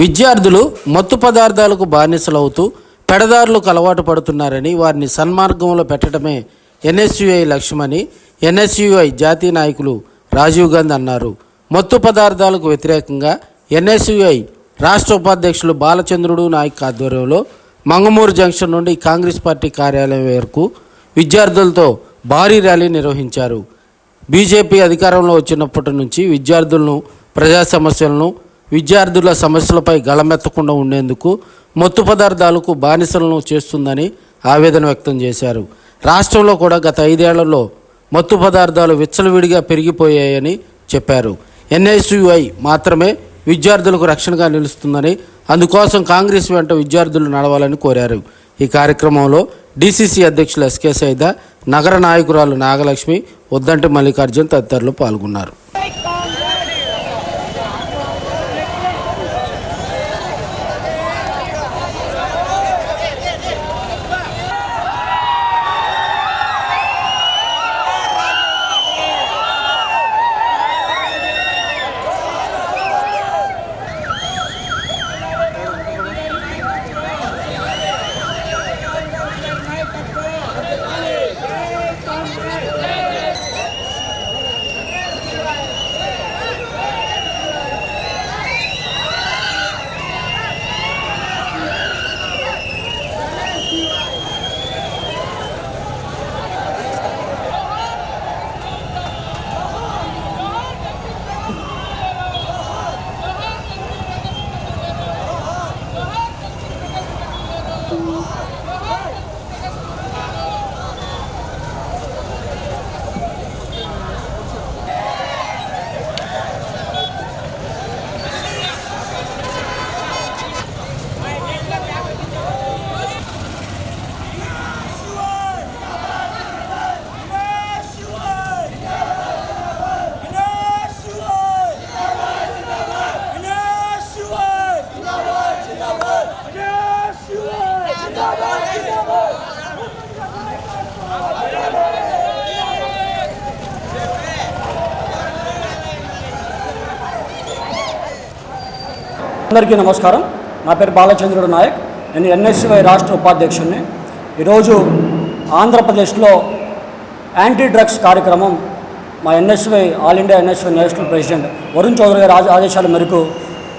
విద్యార్థులు మత్తు పదార్థాలకు బానిసలవుతూ పెడదారులకు అలవాటు పడుతున్నారని వారిని సన్మార్గంలో పెట్టడమే ఎన్ఎస్యుఐ లక్ష్యమని ఎన్ఎస్యుఐ జాతీయ నాయకులు రాజీవ్ గాంధీ అన్నారు. మత్తు పదార్థాలకు వ్యతిరేకంగా ఎన్ఎస్యుఐ రాష్ట్ర ఉపాధ్యక్షులు బాలచంద్రుడు నాయక్ ఆధ్వర్యంలో మంగమూరు జంక్షన్ నుండి కాంగ్రెస్ పార్టీ కార్యాలయం వరకు విద్యార్థులతో భారీ ర్యాలీ నిర్వహించారు. బీజేపీ అధికారంలో వచ్చినప్పటి నుంచి విద్యార్థులను ప్రజా సమస్యలను విద్యార్థుల సమస్యలపై గళమెత్తకుండా ఉండేందుకు మత్తు పదార్థాలకు బానిసలను చేస్తుందని ఆవేదన వ్యక్తం చేశారు. రాష్ట్రంలో కూడా గత ఐదేళ్ళలో మత్తు పదార్థాలు విచ్చలవిడిగా పెరిగిపోయాయని చెప్పారు. ఎన్ఎస్యుఐ మాత్రమే విద్యార్థులకు రక్షణగా నిలుస్తుందని అందుకోసం కాంగ్రెస్ వెంట విద్యార్థులు నడవాలని కోరారు. ఈ కార్యక్రమంలో డీసీసీ అధ్యక్షులు ఎస్కే సైద నగర నాయకురాలు నాగలక్ష్మి ఉద్దంటి మల్లికార్జున్ తదితరులు పాల్గొన్నారు. అందరికీ నమస్కారం. నా పేరు బాలచంద్రుడు నాయక్. నేను ఎన్ఎస్వై రాష్ట్ర ఉపాధ్యక్షుడిని ఈరోజు ఆంధ్రప్రదేశ్లో యాంటీ డ్రగ్స్ కార్యక్రమం మా NSUI all India NSUI national president Varun Chowdary గారి ఆదేశాల మేరకు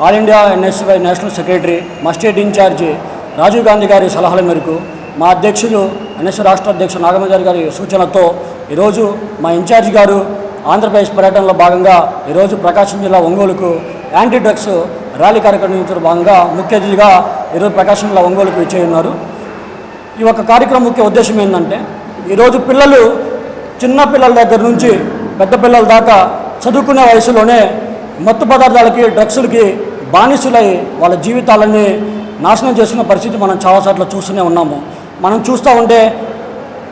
all India NSUI national secretary మా స్టేట్ ఇన్ఛార్జి రాజీవ్ గాంధీ గారి సలహాల మేరకు మా అధ్యక్షులు ఎన్ఎస్వై రాష్ట్ర అధ్యక్షుడు నాగమజారి గారి సూచనతో ఈరోజు మా ఇన్ఛార్జి గారు ఆంధ్రప్రదేశ్ పర్యటనలో భాగంగా ఈరోజు ప్రకాశం జిల్లా ఒంగోలుకు యాంటీ డ్రగ్స్ ర్యాలీ కార్యక్రమం భాగంగా ముఖ్య అతిథిగా ఈరోజు ప్రకాశంలో ఒంగోలుకు ఇచ్చేయన్నారు ఈ యొక్క కార్యక్రమం ముఖ్య ఉద్దేశం ఏంటంటే ఈరోజు పిల్లలు చిన్న పిల్లల దగ్గర నుంచి పెద్ద పిల్లల దాకా చదువుకునే వయసులోనే మత్తు పదార్థాలకి డ్రగ్స్లకి బానిసులై వాళ్ళ జీవితాలని నాశనం చేసుకున్న పరిస్థితి మనం చాలాసార్లు చూస్తూనే ఉన్నాము. మనం చూస్తూ ఉంటే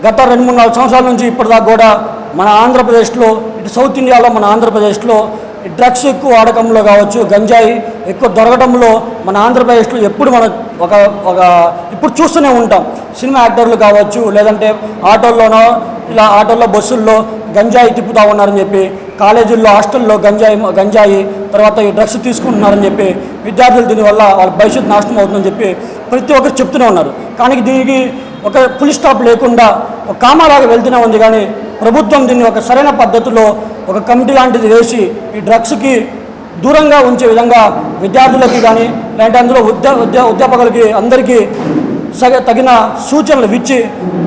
గత రెండు మూడు నాలుగు సంవత్సరాల నుంచి ఇప్పటిదాకా కూడా మన ఆంధ్రప్రదేశ్లో ఇటు సౌత్ ఇండియాలో మన ఆంధ్రప్రదేశ్లో డ్రగ్స్ ఎక్కువ వాడకంలో కావచ్చు గంజాయి ఎక్కువ దొరకడంలో మన ఆంధ్రప్రదేశ్లో ఎప్పుడు మన ఒక ఒక ఇప్పుడు చూస్తూనే ఉంటాం. సినిమా యాక్టర్లు కావచ్చు లేదంటే ఆటోల్లోనో ఇలా ఆటోల్లో బస్సుల్లో గంజాయి తిప్పుతా ఉన్నారని చెప్పి కాలేజీల్లో హాస్టల్లో గంజాయి గంజాయి తర్వాత ఈ డ్రగ్స్ తీసుకుంటున్నారని చెప్పి విద్యార్థులు దీనివల్ల వాళ్ళ భవిష్యత్తు నాశనం అవుతుందని చెప్పి ప్రతి ఒక్కరు చెప్తూనే ఉన్నారు. కానీ దీనికి ఒక ఫుల్ స్టాప్ లేకుండా ఒక కామాలాగా వెళ్తూనే ఉంది. కానీ ప్రభుత్వం దీన్ని ఒక సరైన పద్ధతిలో ఒక కమిటీ లాంటిది వేసి ఈ డ్రగ్స్కి దూరంగా ఉంచే విధంగా విద్యార్థులకి కానీ లేదంటే అందులో ఉద్యా ఉద్యా అధ్యాపకులకి అందరికీ సగ తగిన సూచనలు ఇచ్చి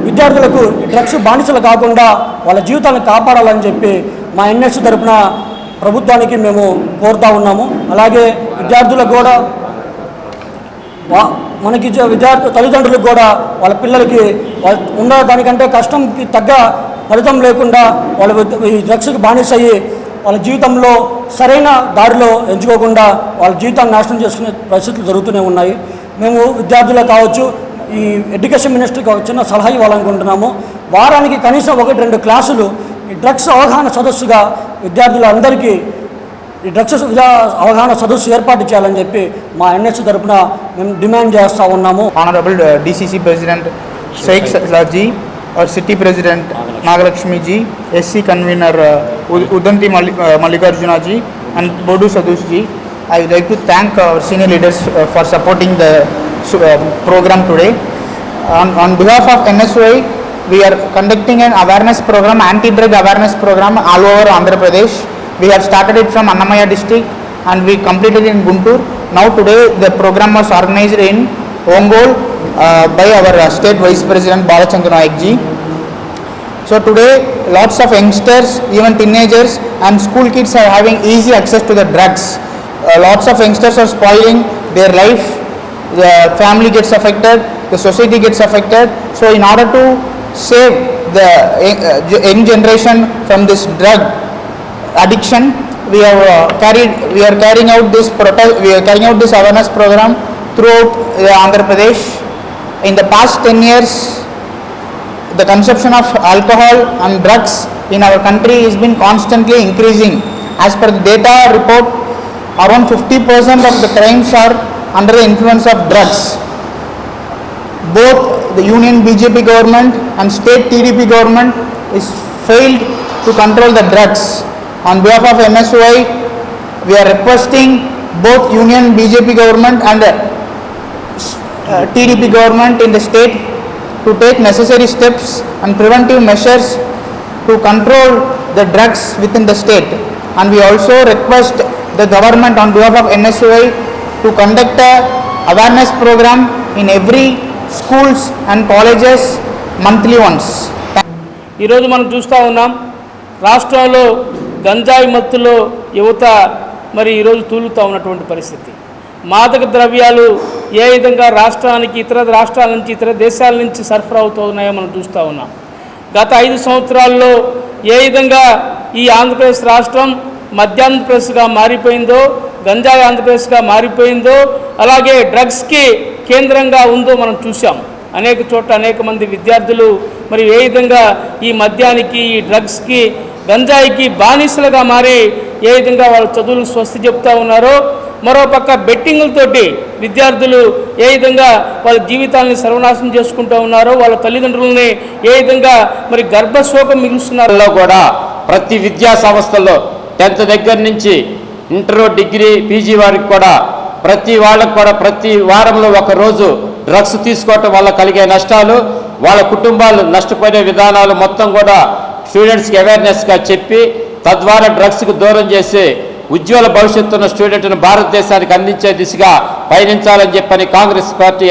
విద్యార్థులకు ఈ డ్రగ్స్ బానిసలు కాకుండా వాళ్ళ జీవితాలను కాపాడాలని చెప్పి మా ఎన్ఎస్ తరఫున ప్రభుత్వానికి మేము కోరుతా ఉన్నాము. అలాగే విద్యార్థులకు కూడా మనకి విద్యార్థు తల్లిదండ్రులకు కూడా వాళ్ళ పిల్లలకి వాళ్ళ ఉన్న దానికంటే కష్టంకి తగ్గ ఫలితం లేకుండా వాళ్ళ ఈ డ్రగ్స్కి బానిస అయ్యి వాళ్ళ జీవితంలో సరైన దారిలో ఎంచుకోకుండా వాళ్ళ జీవితాన్ని నాశనం చేసుకునే పరిస్థితులు జరుగుతూనే ఉన్నాయి. మేము విద్యార్థులు కావచ్చు ఈ ఎడ్యుకేషన్ మినిస్టర్కి ఒక చిన్న సలహా ఇవ్వాలనుకుంటున్నాము. వారానికి కనీసం ఒకటి రెండు క్లాసులు ఈ డ్రగ్స్ అవగాహన సదస్సుగా విద్యార్థులందరికీ ఈ డ్రగ్స్ అవగాహన సదస్సు ఏర్పాటు చేయాలని చెప్పి మా ఎన్ఎస్ తరఫున మేము డిమాండ్ చేస్తూ ఉన్నాము. Honourable DCC president Sheikh Sheikh city president City President Nagalakshmi ji, SC Convener uh, Ud- Udanti Malli- uh, Mallikarjuna ji and Bodu Sadush ji I would like to thank senior leaders for supporting the program today. On, on behalf of NSY, we are conducting an awareness program, anti-drug awareness program all over Andhra Pradesh. We have started it from Annamaya district and we completed in Guntur. Now today the program was organized in Ongole uh, by our uh, state vice president Balachandra Naik ji. So today, lots of youngsters, even teenagers and school kids are having easy access to the drugs. Uh, lots of youngsters are spoiling their life, the family gets affected, the society gets affected. So in order to save the young- uh, young generation from this drug addiction, we have uh, carried, we are carrying out this we are carrying out this awareness program throughout uh, Andhra Pradesh. In the past 10 years, the consumption of alcohol and drugs in our country has been constantly increasing. As per the data report, around 50% of the crimes are under the influence of drugs. Both the union BJP government and state TDP government is failed to control the drugs. On behalf of MSY, we are requesting both union BJP government and uh, uh, TDP government in the state to take necessary steps and preventive measures to control the drugs within the state. And we also request the government on behalf of NSOI to conduct a awareness program in every schools and colleges monthly once. ఈరోజు మనం చూస్తూ ఉన్నాం రాష్ట్రంలో గంజాయి మత్తులో యువత మరి ఈరోజు తూలుతూ ఉన్నటువంటి పరిస్థితి మాదక ద్రవ్యాలు ఏ విధంగా రాష్ట్రానికి ఇతర రాష్ట్రాల నుంచి ఇతర దేశాల నుంచి సరఫరా అవుతున్నాయో మనం చూస్తూ ఉన్నాం. గత ఐదు సంవత్సరాల్లో ఏ విధంగా ఈ ఆంధ్రప్రదేశ్ రాష్ట్రం మధ్యాంధ్రప్రదేశ్గా మారిపోయిందో గంజాయి ఆంధ్రప్రదేశ్గా మారిపోయిందో అలాగే డ్రగ్స్కి కేంద్రంగా ఉందో మనం చూసాం అనేక చోట్ల అనేక మంది విద్యార్థులు మరి ఏ విధంగా ఈ మద్యానికి ఈ డ్రగ్స్కి గంజాయికి బానిసలుగా మారి ఏ విధంగా వాళ్ళ చదువులు స్వస్తి చెప్తా ఉన్నారో మరోపక్క బెట్టింగులతోటి విద్యార్థులు ఏ విధంగా వాళ్ళ జీవితాలని సర్వనాశనం చేసుకుంటూ ఉన్నారో వాళ్ళ తల్లిదండ్రులని ఏ విధంగా మరి గర్భశోకం మిగులుస్తున్నారో కూడా ప్రతి విద్యా సంస్థల్లో టెన్త్ దగ్గర నుంచి ఇంటర్ డిగ్రీ పీజీ వారికి కూడా ప్రతి వాళ్ళకు కూడా ప్రతి వారంలో ఒక రోజు డ్రగ్స్ తీసుకోవటం వల్ల కలిగే నష్టాలు వాళ్ళ కుటుంబాలు నష్టపోయే విధానాలు మొత్తం కూడా స్టూడెంట్స్కి అవేర్నెస్గా చెప్పి తద్వారా డ్రగ్స్కి దూరం చేసి ఉజ్వల భవిష్యత్తున్న స్టూడెంట్ను భారతదేశానికి అందించే దిశగా పయనించాలని చెప్పని కాంగ్రెస్ పార్టీ